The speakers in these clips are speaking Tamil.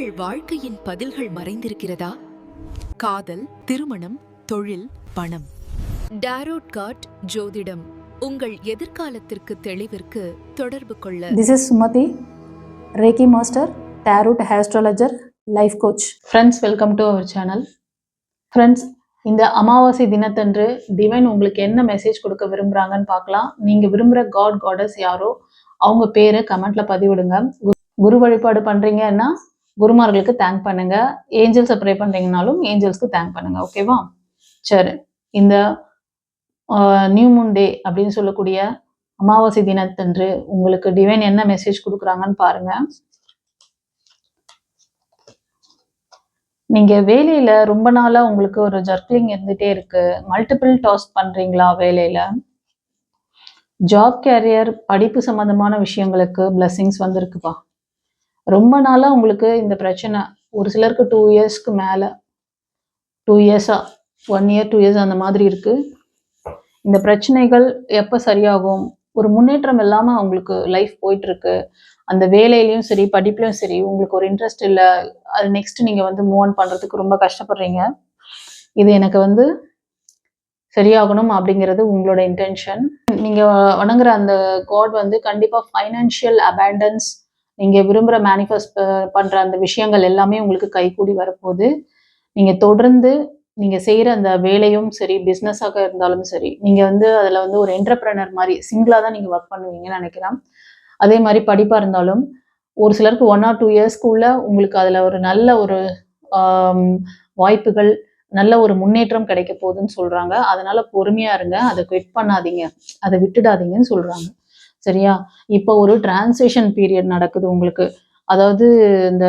உங்கள் வாழ்க்கையின் பதில்கள் மறைந்திருக்கிறதா? காதல் திருமணம் தொழில் பணம். டாரோட் காட் ஜோதிடம். உங்கள் எதிர்காலத்திற்கு தெளிவிற்கு தொடர்பு கொள்ள. This is Sumati, Reiki Master, Tarot Astrologer, Life Coach. Friends welcome to our channel friends இந்த அமாவாசை தினத்தன்று டிவைன் உங்களுக்கு என்ன மெசேஜ் கொடுக்க விரும்புகிறாங்கன்னு பார்க்கலாம். நீங்கள் விரும்புகிற காட் காடஸ் யாரோ அவங்க பேரை கமெண்ட்ல பதிவிடுங்க. கு- குரு வழிபாடு பண்ணுறீங்கன்னா குருமார்களுக்கு தேங்க் பண்ணுங்க. ஏஞ்சல்ஸை ப்ரே பண்ணுறீங்கனாலும் ஏஞ்சல்ஸ்க்கு தேங்க் பண்ணுங்க ஓகேவா சரி. இந்த நியூ மூன் டே அப்படின்னு சொல்லக்கூடிய அமாவாசை தினத்தன்று உங்களுக்கு டிவைன் என்ன மெசேஜ் கொடுக்குறாங்கன்னு பாருங்க. நீங்க வேலையில ரொம்ப நாளா உங்களுக்கு ஒரு ஜர்க்லிங் இருந்துட்டே இருக்கு. மல்டிபிள் டாஸ்க் பண்றீங்களா வேலையில? ஜாப் கேரியர் படிப்பு சம்பந்தமான விஷயங்களுக்கு blessings வந்திருக்குப்பா. ரொம்ப நாளாக உங்களுக்கு இந்த பிரச்சனை. ஒரு சிலருக்கு டூ இயர்ஸ்க்கு மேலே. டூ இயர்ஸா ஒன் இயர் டூ இயர்ஸ் அந்த மாதிரி இருக்கு. இந்த பிரச்சனைகள் எப்போ சரியாகும்? ஒரு முன்னேற்றம் இல்லாமல் அவங்களுக்கு லைஃப் போயிட்டு இருக்கு அந்த வேலையிலையும் சரி படிப்புலையும் சரி உங்களுக்கு ஒரு இன்ட்ரெஸ்ட் இல்லை. அது நெக்ஸ்ட் நீங்கள் வந்து மூவ் ஆன் பண்ணுறதுக்கு ரொம்ப கஷ்டப்படுறீங்க. இது எனக்கு வந்து சரியாகணும் அப்படிங்கிறது உங்களோட இன்டென்ஷன் நீங்கள் வணங்குற அந்த காட் வந்து கண்டிப்பாக ஃபைனான்ஷியல் அபேண்டன்ஸ் நீங்க விரும்புகிற மேனிஃபெஸ்ட் பண்ற அந்த விஷயங்கள் எல்லாமே உங்களுக்கு கைகூடி வரப்போகுது. நீங்க தொடர்ந்து நீங்க செய்யற அந்த வேலையும் சரி பிஸ்னஸாக இருந்தாலும் சரி நீங்க வந்து அதுல வந்து ஒரு என்டர்பிரனர் மாதிரி சிங்கிளா தான் நீங்க ஒர்க் பண்ணுவீங்கன்னு நினைக்கிறேன். அதே மாதிரி படிப்பா இருந்தாலும் ஒரு சிலருக்கு ஒன் ஆர் டூ இயர்ஸ்க்குள்ள உங்களுக்கு அதுல ஒரு நல்ல ஒரு வாய்ப்புகள் நல்ல ஒரு முன்னேற்றம் கிடைக்க போகுதுன்னு சொல்றாங்க. அதனால பொறுமையா இருங்க. அதை குவிட் பண்ணாதீங்க. அதை விட்டுடாதீங்கன்னு சொல்றாங்க. சரியா? இப்போ ஒரு டிரான்சிஷன் பீரியட் நடக்குது உங்களுக்கு. அதாவது இந்த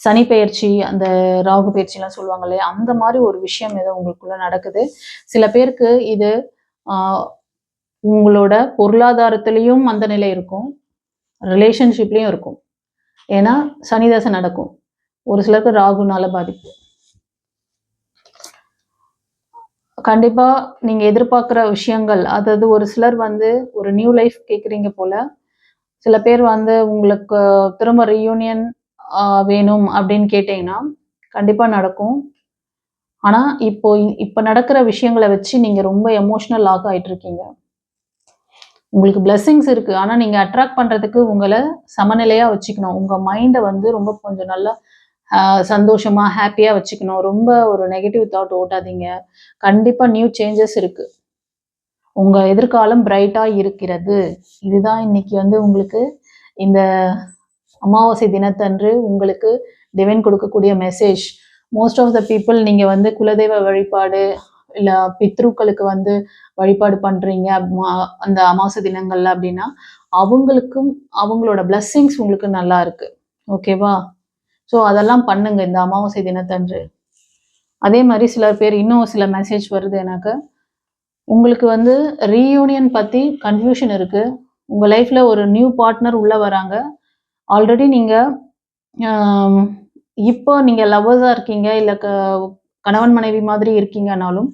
சனி பயிற்சி அந்த ராகு பயிற்சிலாம் சொல்லுவாங்க இல்லையா? அந்த மாதிரி ஒரு விஷயம் ஏதோ உங்களுக்குள்ள நடக்குது. சில பேருக்கு இது உங்களோட பொருளாதாரத்திலையும் அந்த நிலை இருக்கும். ரிலேஷன்ஷிப்லேயும் இருக்கும். ஏன்னா சனிதசை நடக்கும். ஒரு சிலருக்கு ராகுனால பாதிப்பு. கண்டிப்பா நீங்க எதிர்பார்க்குற விஷயங்கள் அதாவது ஒரு சிலர் வந்து ஒரு நியூ லைஃப் கேட்குறீங்க போல சில பேர் வந்து உங்களுக்கு திரும்ப ரீயூனியன் வேணும் அப்படின்னு கேட்டீங்கன்னா கண்டிப்பா நடக்கும். ஆனா இப்போ இப்போ நடக்கிற விஷயங்களை வச்சு நீங்க ரொம்ப எமோஷனல் லாக் ஆயிட்டு இருக்கீங்க. உங்களுக்கு பிளெஸ்ஸிங்ஸ் இருக்கு. ஆனா நீங்க அட்ராக்ட் பண்றதுக்கு உங்களை சமநிலையா வச்சுக்கணும். உங்க மைண்டை வந்து ரொம்ப கொஞ்சம் நல்லா சந்தோஷமாக ஹாப்பியாக வச்சுக்கணும். ரொம்ப ஒரு நெகட்டிவ் தாட் ஓட்டாதீங்க. கண்டிப்பாக நியூ சேஞ்சஸ் இருக்குது உங்கள் எதிர்காலம் பிரைட்டாக இருக்கிறது. இதுதான் இன்னைக்கு வந்து உங்களுக்கு இந்த அமாவாசை தினத்தன்று உங்களுக்கு டிவைன் கொடுக்கக்கூடிய message most of the people நீங்கள் வந்து குலதெய்வ வழிபாடு இல்லை பித்ருக்களுக்கு வந்து வழிபாடு பண்ணுறீங்க அந்த அமாவாசை தினங்கள்ல அப்படின்னா அவங்களுக்கும் அவங்களோட பிளஸ்ஸிங்ஸ் உங்களுக்கு நல்லா இருக்குது ஓகேவா ஸோ அதெல்லாம் பண்ணுங்க இந்த அமாவாசை தினத்தன்று. அதே மாதிரி சில பேர் இன்னும் சில மெசேஜ் வருது எனக்கு. உங்களுக்கு வந்து ரீயூனியன் பற்றி கன்ஃபியூஷன் இருக்குது உங்கள் லைஃப்பில் ஒரு நியூ பார்ட்னர் உள்ளே வராங்க. ஆல்ரெடி நீங்கள் இப்போ நீங்கள் லவ்வர்ஸாக இருக்கீங்க இல்லை க- கணவன் மனைவி மாதிரி இருக்கீங்கனாலும்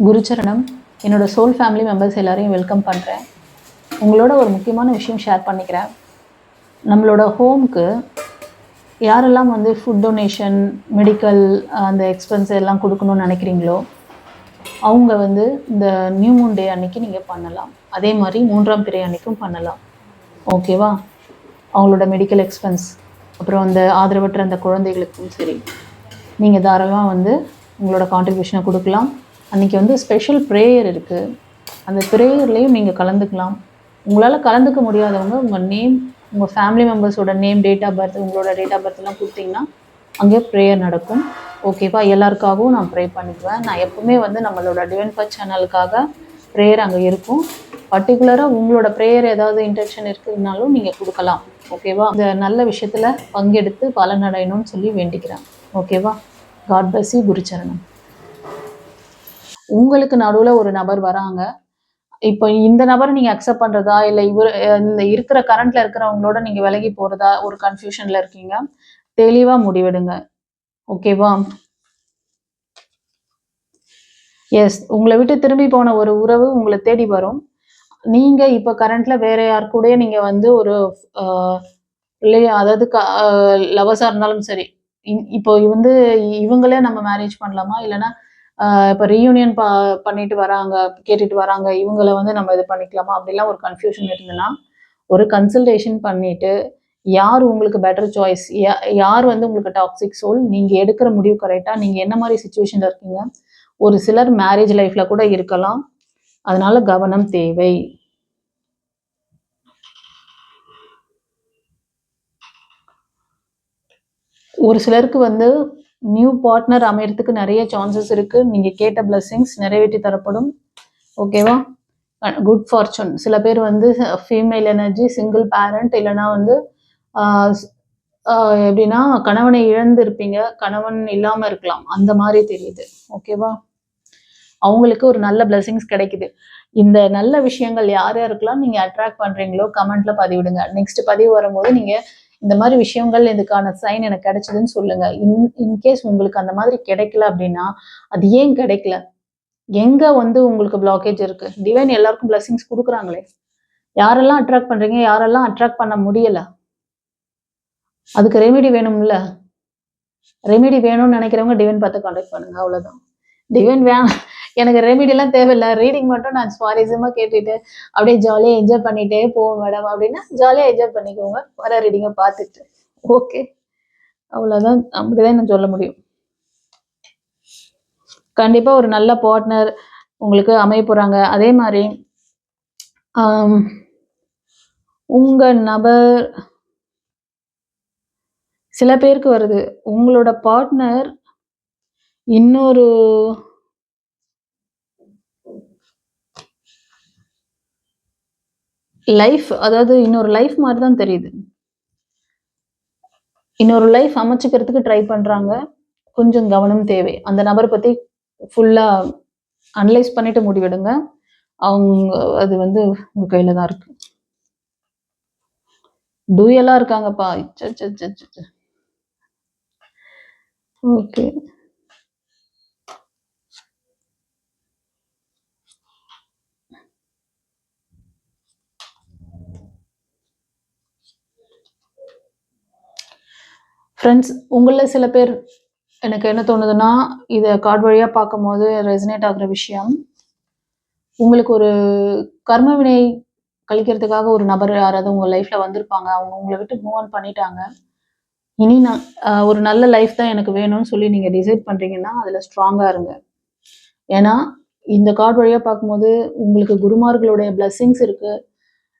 குருச்சரணம் என்னோட சோல் ஃபேமிலி மெம்பர்ஸ் எல்லாரையும் வெல்கம் பண்ணுறேன் உங்களோட ஒரு முக்கியமான விஷயம் ஷேர் பண்ணிக்கிறேன். நம்மளோட ஹோம்க்கு யாரெல்லாம் வந்து ஃபுட் டொனேஷன் மெடிக்கல் அந்த எக்ஸ்பென்ஸ் எல்லாம் கொடுக்கணும்னு நினைக்கிறீங்களோ அவங்க வந்து இந்த நியூ மூன் டே அன்னைக்கு நீங்கள் பண்ணலாம். அதே மாதிரி மூன்றாம் பிறை அன்னைக்கும் பண்ணலாம். ஓகேவா அவங்களோட மெடிக்கல் எக்ஸ்பென்ஸ் அப்புறம் அந்த ஆதரவற்ற அந்த குழந்தைகளுக்கும் சரி நீங்கள் தாராளமாக வந்து உங்களோட கான்ட்ரிபியூஷனை கொடுக்கலாம். அன்னைக்கு வந்து ஸ்பெஷல் ப்ரேயர் இருக்குது அந்த ப்ரேயர்லேயும் நீங்கள் கலந்துக்கலாம். உங்களால் கலந்துக்க முடியாதவங்க உங்கள் நேம் உங்கள் ஃபேமிலி மெம்பர்ஸோட நேம் டேட் ஆஃப் பர்த் உங்களோட டேட் ஆஃப் பர்த்லாம் கொடுத்தீங்கன்னா அங்கே ப்ரேயர் நடக்கும். ஓகேவா எல்லாருக்காகவும் நான் ப்ரே பண்ணிக்குவேன். நான் எப்பவுமே வந்து நம்மளோட டிவைன் பர்த் சேனலுக்காக ப்ரேயர் அங்கே இருக்கும். பர்டிகுலராக உங்களோட ப்ரேயர் ஏதாவது இன்டென்ஷன் இருக்குதுனாலும் நீங்கள் கொடுக்கலாம். ஓகேவா இந்த நல்ல விஷயத்தில் பங்கெடுத்து பலனடையணும்னு சொல்லி வேண்டிக்கிறேன். ஓகேவா காட் பிளஸ் யூ குருச்சரணம். உங்களுக்கு நடுவில் ஒரு நபர் வராங்க. இப்போ இந்த நபரை நீங்க அக்செப்ட் பண்றதா? இல்ல இவர் இந்த இருக்கிற கரண்ட்ல இருக்கிறவங்களோட நீங்க விலகி போறதா? ஒரு கன்ஃபியூஷன்ல இருக்கீங்க. தெளிவா முடிவெடுங்க. ஓகேவா எஸ் உங்களை விட்டு திரும்பி போன ஒரு உறவு உங்களை தேடி வரும். நீங்க இப்ப கரண்ட்ல வேற யார் கூடயே நீங்க வந்து ஒரு ஆஹ், இல்லையா? அதாவது லவர்ஸா இருந்தாலும் சரி. இ- இப்போ வந்து இவங்களே நம்ம மேரேஜ் பண்ணலாமா? இல்லைன்னா இப்போ ரீயூனியன் ப பண்ணிட்டு வராங்க கேட்டுட்டு வராங்க இவங்களை வந்து நம்ம இது பண்ணிக்கலாமா? அப்படிலாம் ஒரு கன்ஃபியூஷன் இருந்ததுன்னா ஒரு கன்சல்டேஷன் பண்ணிட்டு யார் உங்களுக்கு பெட்டர் சாய்ஸ் யார் வந்து உங்களுக்கு டாக்ஸிக் சோல் நீங்கள் எடுக்கிற முடிவு கரெக்டாக நீங்கள் என்ன மாதிரி சுச்சுவேஷனில் இருக்கீங்க? ஒரு சிலர் மேரேஜ் லைஃப்பில் கூட இருக்கலாம். அதனால கவனம் தேவை. ஒரு சிலருக்கு வந்து நியூ பார்ட்னர் அமையறதுக்கு நிறைய சான்சஸ் இருக்கு. நீங்க கேட்ட பிளஸ்ஸிங்ஸ் நிறைவேற்றி தரப்படும். ஓகேவா குட் ஃபார்ச்சூன் சில பேர் வந்து ஃபீமேல் எனர்ஜி சிங்கிள் பேரண்ட் இல்லைன்னா வந்து ஆஹ் ஆஹ் எப்படின்னா கணவனை இழந்து இருப்பீங்க கணவன் இல்லாம இருக்கலாம். அந்த மாதிரி தெரியுது. ஓகேவா அவங்களுக்கு ஒரு நல்ல பிளெஸிங்ஸ் கிடைக்குது. இந்த நல்ல விஷயங்கள் யார் யாருக்கெல்லாம் நீங்க அட்ராக்ட் பண்றீங்களோ கமெண்ட்ல பதிவிடுங்க. நெக்ஸ்ட் பதிவு வரும்போது நீங்க இந்த மாதிரி விஷயங்கள் இதுக்கான சைன் எனக்கு கிடைச்சதுன்னு சொல்லுங்க. இன் இன்கேஸ் உங்களுக்கு அந்த மாதிரி கிடைக்கல அப்படின்னா அது ஏன் கிடைக்கல? எங்க வந்து உங்களுக்கு பிளாக்கேஜ் இருக்கு? டிவைன் எல்லாருக்கும் பிளஸிங்ஸ் கொடுக்குறாங்களே. யாரெல்லாம் அட்ராக்ட் பண்றீங்க யாரெல்லாம் அட்ராக்ட் பண்ண முடியல? அதுக்கு ரெமிடி வேணும்ல? ரெமிடி வேணும்னு நினைக்கிறவங்க டிவைன் பார்த்து கான்டாக்ட் பண்ணுங்க அவ்வளவுதான். டிவைன் வேணாம் எனக்கு ரெமெடி தேவையில்லை தேவையில்ல. ரீடிங் மட்டும் நான் சுவாரஸ்யமாக கேட்டுட்டு அப்படியே ஜாலியாக என்ஜாய் பண்ணிட்டே போவோம் மேடம் அப்படின்னா ஜாலியாக என்ஜாய் பண்ணிக்கோங்க. வர ரீடிங்கை பார்த்துட்டு. ஓகே அவ்வளோதான் அப்படிதான் நான் சொல்ல முடியும். கண்டிப்பாக ஒரு நல்ல பார்ட்னர் உங்களுக்கு அமைய போகிறாங்க அதே மாதிரி உங்கள் நபர் சில பேருக்கு வருது. உங்களோட பார்ட்னர் இன்னொரு லைஃப் அதாவது இன்னொரு லைஃப் மாதிரி தான் தெரியுது. இன்னொரு லைஃப் அமைச்சுக்கிறதுக்கு ட்ரை பண்றாங்க. கொஞ்சம் கவனம் தேவை. அந்த நபரை பத்தி ஃபுல்லா அனலைஸ் பண்ணிட்டு முடிவெடுங்க. அவங்க அது வந்து உங்க கையில தான் இருக்கு. டூயலா இருக்காங்கப்பா. ஓகே ஃப்ரெண்ட்ஸ் உங்களில் சில பேர் எனக்கு என்ன தோணுதுன்னா இதை கார்டு வழியாக பார்க்கும்போது ரெசனேட் ஆகிற விஷயம். உங்களுக்கு ஒரு கர்ம வினை கழிக்கிறதுக்காக ஒரு நபர் யாராவது உங்கள் லைஃப்பில் வந்திருப்பாங்க. அவங்க உங்களை விட்டு மூவ் ஆன் பண்ணிட்டாங்க. இனி நான் ஒரு நல்ல லைஃப் தான் எனக்கு வேணும்னு சொல்லி நீங்கள் டிசைட் பண்ணுறீங்கன்னா அதில் ஸ்ட்ராங்காக இருங்க. ஏன்னா இந்த கார்டு வழியாக பார்க்கும்போது உங்களுக்கு குருமார்களுடைய பிளஸ்ஸிங்ஸ் இருக்குது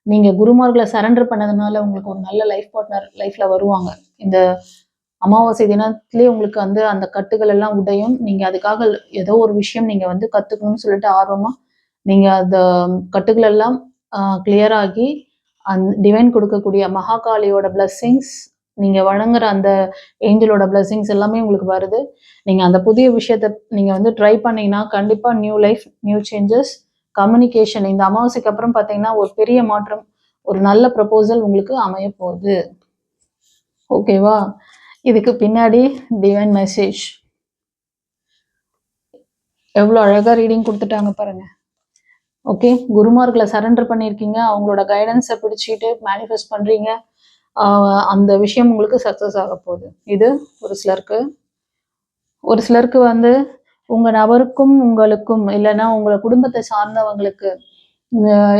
நீங்கள் குருமார்களை சரண்டர் பண்ணதுனால உங்களுக்கு ஒரு நல்ல லைஃப் பார்ட்னர் லைஃப்பில் வருவாங்க. இந்த அமாவாசை தினத்திலே உங்களுக்கு வந்து அந்த கட்டுகள் எல்லாம் உடையும். நீங்கள் அதுக்காக ஏதோ ஒரு விஷயம் நீங்கள் வந்து கற்றுக்கணும்னு சொல்லிட்டு ஆர்வமாக நீங்கள் அந்த கட்டுகள் எல்லாம் கிளியர் ஆகி அந் டிவைன் கொடுக்கக்கூடிய மகாகாளியோட பிளஸ்ஸிங்ஸ் நீங்கள் வழங்குற அந்த ஏஞ்சலோட பிளஸ்ஸிங்ஸ் எல்லாமே உங்களுக்கு வருது. நீங்கள் அந்த புதிய விஷயத்த நீங்கள் வந்து ட்ரை பண்ணீங்கன்னா கண்டிப்பாக new life new changes communication இந்த அமாவாசைக்கு அப்புறம் பார்த்தீங்கன்னா ஒரு பெரிய மாற்றம் ஒரு நல்ல ப்ரப்போசல் உங்களுக்கு அமைய போகுது. ஓகேவா இதுக்கு பின்னாடி டிவைன் மெசேஜ் எவ்வளோ அழகாக ரீடிங் கொடுத்துட்டாங்க பாருங்க. ஓகே குருமார்களை சரண்டர் பண்ணியிருக்கீங்க. அவங்களோட கைடன்ஸை பிடிச்சிட்டு மேனிஃபெஸ்ட் பண்ணுறீங்க அந்த விஷயம் உங்களுக்கு சக்ஸஸ் ஆக போகுது. இது ஒரு சிலருக்கு ஒரு சிலருக்கு வந்து உங்கள் நபருக்கும் உங்களுக்கும் இல்லைன்னா உங்களை குடும்பத்தை சார்ந்தவங்களுக்கு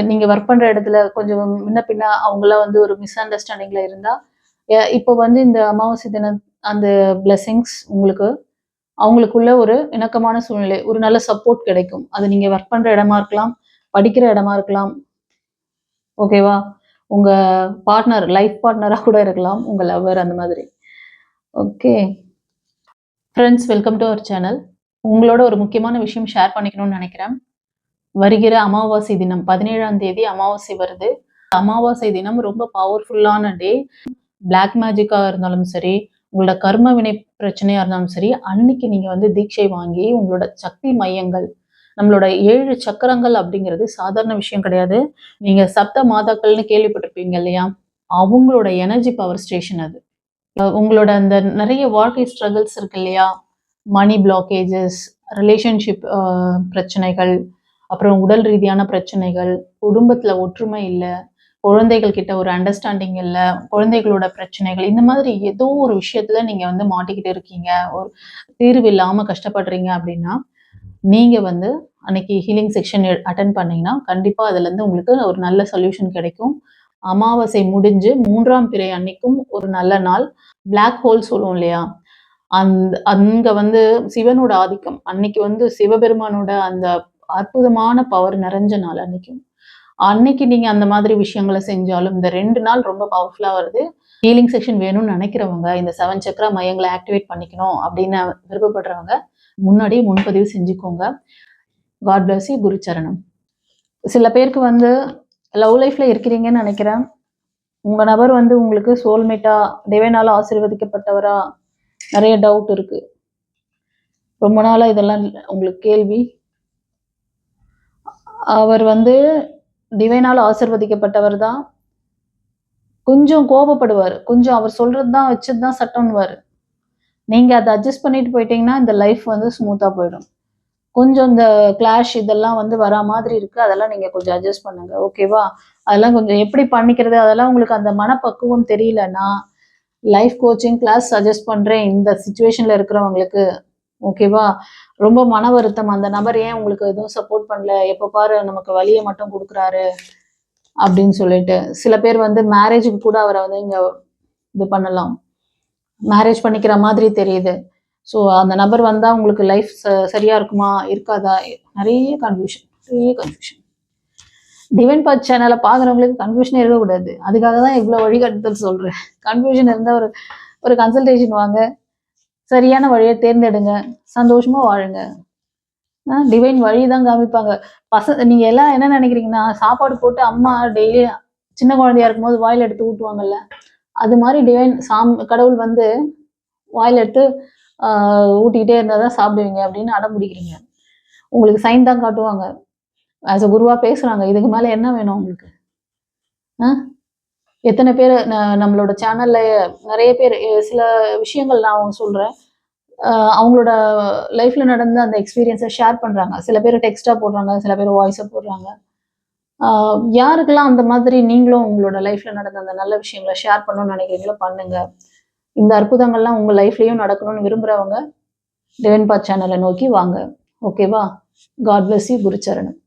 நீங்கள் ஒர்க் பண்ணுற இடத்துல கொஞ்சம் முன்ன பின்ன அவங்களாம் வந்து ஒரு மிஸ் அண்டர்ஸ்டாண்டிங்கில் இருந்தால் இப்போ வந்து இந்த அமாவாசை தினம் அந்த பிளெஸிங்ஸ் உங்களுக்கு அவங்களுக்குள்ள ஒரு இணக்கமான சூழ்நிலை ஒரு நல்ல சப்போர்ட் கிடைக்கும். அது நீங்க ஒர்க் பண்ற இடமா இருக்கலாம் படிக்கிற இடமா இருக்கலாம். ஓகேவா உங்க பார்ட்னர் லைஃப் பார்ட்னரா கூட இருக்கலாம் உங்க லவர் அந்த மாதிரி. Okay friends welcome to our channel உங்களோட ஒரு முக்கியமான விஷயம் ஷேர் பண்ணிக்கணும்னு நினைக்கிறேன். வருகிற அமாவாசை தினம் பதினேழாம் தேதி அமாவாசை வருது. அமாவாசை தினம் ரொம்ப பவர்ஃபுல்லான டே பிளாக் மேஜிக்காக இருந்தாலும் சரி உங்களோட கர்ம வினை பிரச்சனையாக இருந்தாலும் சரி அன்னைக்கு நீங்கள் வந்து தீட்சை வாங்கி உங்களோட சக்தி மையங்கள் நம்மளோட ஏழு சக்கரங்கள் அப்படிங்கிறது சாதாரண விஷயம் கிடையாது. நீங்கள் சப்த மாதாக்கள்னு கேள்விப்பட்டிருப்பீங்க இல்லையா? அவங்களோட எனர்ஜி பவர் ஸ்டேஷன் அது. உங்களோட அந்த நிறைய வாழ்க்கை ஸ்ட்ரகிள்ஸ் இருக்கு இல்லையா? மணி பிளாக்கேஜஸ் ரிலேஷன்ஷிப் பிரச்சனைகள் அப்புறம் உடல் ரீதியான பிரச்சனைகள் குடும்பத்தில் ஒற்றுமை இல்லை குழந்தைகள் கிட்ட ஒரு அண்டர்ஸ்டாண்டிங் இல்லை குழந்தைகளோட பிரச்சனைகள் இந்த மாதிரி ஏதோ ஒரு விஷயத்துல நீங்க வந்து மாட்டிக்கிட்டு இருக்கீங்க ஒரு தீர்வு இல்லாம கஷ்டப்படுறீங்க அப்படின்னா நீங்க வந்து அன்னைக்கு ஹீலிங் செக்ஷன் அட்டன் பண்ணீங்கன்னா கண்டிப்பா அதுல இருந்து உங்களுக்கு ஒரு நல்ல சொல்யூஷன் கிடைக்கும். அமாவாசை முடிஞ்சு மூன்றாம் பிறை அன்னைக்கும் ஒரு நல்ல நாள். பிளாக் ஹோல் சொல்லுவோம் இல்லையா? அந்த அங்க வந்து சிவனோட ஆதிக்கம் அன்னைக்கு வந்து சிவபெருமானோட அந்த அற்புதமான பவர் நிறைஞ்ச நாள் அன்னைக்கும். அன்னைக்கு நீங்க அந்த மாதிரி விஷயங்களை செஞ்சாலும் இந்த ரெண்டு நாள் ரொம்ப பவர்ஃபுல்லா வருது. ஹீலிங் செக்ஷன் வேணும்னு நினைக்கிறவங்க இந்த செவன் சக்கரா மையங்களை ஆக்டிவேட் பண்ணிக்கணும் அப்படின்னு விருப்பப்படுறவங்க முன்னாடியே முன்பதிவு செஞ்சுக்கோங்க. காட் பிளஸ் யூ குரு சரணம். சில பேருக்கு வந்து லவ் லைஃப்ல இருக்கிறீங்கன்னு நினைக்கிறேன். உங்க நபர் வந்து உங்களுக்கு சோல்மேட்டா தேவனால ஆசீர்வதிக்கப்பட்டவரா நிறைய டவுட் இருக்கு. ரொம்ப நாளா இதெல்லாம் உங்களுக்கு கேள்வி. அவர் வந்து டிவைனால் ஆசிர்வதிக்கப்பட்டவர் தான் கொஞ்சம் கோபப்படுவார். கொஞ்சம் அவர் சொல்றது தான் வச்சது தான் சட்டம்னுவார். நீங்கள் அதை அட்ஜஸ்ட் பண்ணிட்டு போயிட்டீங்கன்னா இந்த லைஃப் வந்து ஸ்மூத்தாக போயிடும். கொஞ்சம் இந்த கிளாஷ் இதெல்லாம் வந்து வரா மாதிரி இருக்குது அதெல்லாம் நீங்கள் கொஞ்சம் அட்ஜஸ்ட் பண்ணுங்க. ஓகேவா அதெல்லாம் கொஞ்சம் எப்படி பண்ணிக்கிறது? அதெல்லாம் உங்களுக்கு அந்த மனப்பக்குவம் தெரியலன்னா லைஃப் கோச்சிங் கிளாஸ் சஜஸ்ட் பண்ணுறேன் இந்த சுச்சுவேஷனில் இருக்கிறவங்களுக்கு. ஓகேவா ரொம்ப மன வருத்தம். அந்த நபர் ஏன் உங்களுக்கு எதுவும் சப்போர்ட் பண்ணல? எப்போ பாரு நமக்கு வழியை மட்டும் கொடுக்குறாரு அப்படின்னு சொல்லிட்டு. சில பேர் வந்து மேரேஜுக்கு கூட அவரை வந்து இங்க இது பண்ணலாம். மேரேஜ் பண்ணிக்கிற மாதிரி தெரியுது. ஸோ அந்த நபர் வந்தா உங்களுக்கு லைஃப் சரியா இருக்குமா? இருக்காதா? நிறைய கன்ஃபியூஷன் நிறைய கன்ஃபியூஷன் டிவைன் பாத் சேனலை பார்க்குறவங்களுக்கு கன்ஃபியூஷனே இருக்கக்கூடாது. அதுக்காக தான் இவ்வளோ வழிகாட்டுதல் சொல்றேன். கன்ஃபியூஷன் இருந்தால் ஒரு ஒரு கன்சல்டேஷன் வாங்க. சரியான வழியை தேர்ந்தெடுங்க. சந்தோஷமா வாழுங்க. டிவைன் வழி தான் காமிப்பாங்க. பச நீங்க எல்லாம் என்ன நினைக்கிறீங்கன்னா சாப்பாடு போட்டு அம்மா டெய்லி சின்ன குழந்தையா இருக்கும்போது வாயில் எடுத்து ஊட்டுவாங்கல்ல. அது மாதிரி டிவைன் சாம் கடவுள் வந்து வாயில் எடுத்து ஊட்டிக்கிட்டே இருந்தால் தான் சாப்பிடுவீங்க அப்படின்னு அடம் பிடிக்கிறீங்க. உங்களுக்கு சைன் தான் காட்டுவாங்க. ஆஸ் அ குருவா பேசுறாங்க. இதுக்கு மேல என்ன வேணும் உங்களுக்கு? ஆ? எத்தனை பேர் ந- நம்மளோட சேனல்ல நிறைய பேர் சில விஷயங்கள் நான் அவங்க சொல்றேன். அவங்களோட லைஃப்ல நடந்த அந்த எக்ஸ்பீரியன்ஸை ஷேர் பண்றாங்க. சில பேர் டெக்ஸ்டா போடுறாங்க சில பேர் வாய்ஸை போடுறாங்க. யாருக்கெல்லாம் அந்த மாதிரி நீங்களும் உங்களோட லைஃப்ல நடந்த அந்த நல்ல விஷயங்களை ஷேர் பண்ணணும்னு நினைக்கிறீங்களோ பண்ணுங்க. இந்த அற்புதங்கள்லாம் உங்க லைஃப்லயும் நடக்கணும்னு விரும்புறவங்க டிவென்பா சேனலை நோக்கி வாங்க. ஓகேவா காட் பிளஸ் யூ குருச்சரணம்.